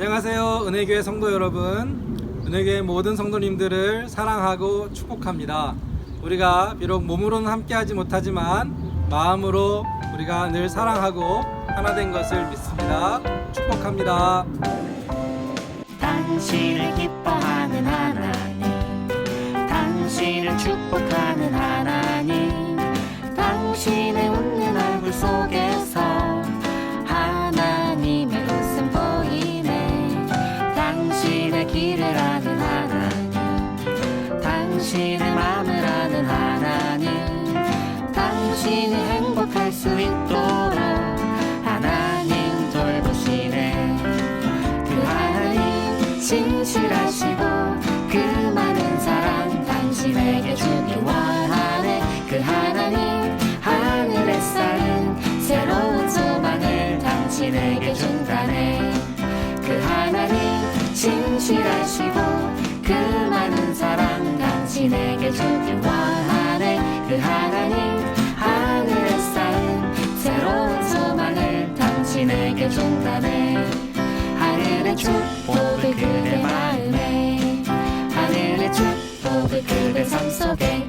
안녕하세요. 은혜교회 성도 여러분. 은혜교회 모든 성도님들을 사랑하고 축복합니다. 우리가 비록 몸으로는 함께하지 못하지만 마음으로 우리가 늘 사랑하고 하나 된 것을 믿습니다. 축복합니다. 당신을 기뻐하는 하나님 당신을 축복하는 하나님 당신의 당신의 마음을 아는 하나님. 당신이 행복할 수 있도록 하나님 돌보시네. 그 하나님 진실하시고 그 많은 사랑 당신에게 주기 원하네. 그 하나님 하늘에 쌓인 새로운 소망을 당신에게 준다네. 그 하나님 진실하시고 그 소망을 당신에게 준다네 하늘의 축복을 그대 마음에 하늘의 축복을 그대 삶 속에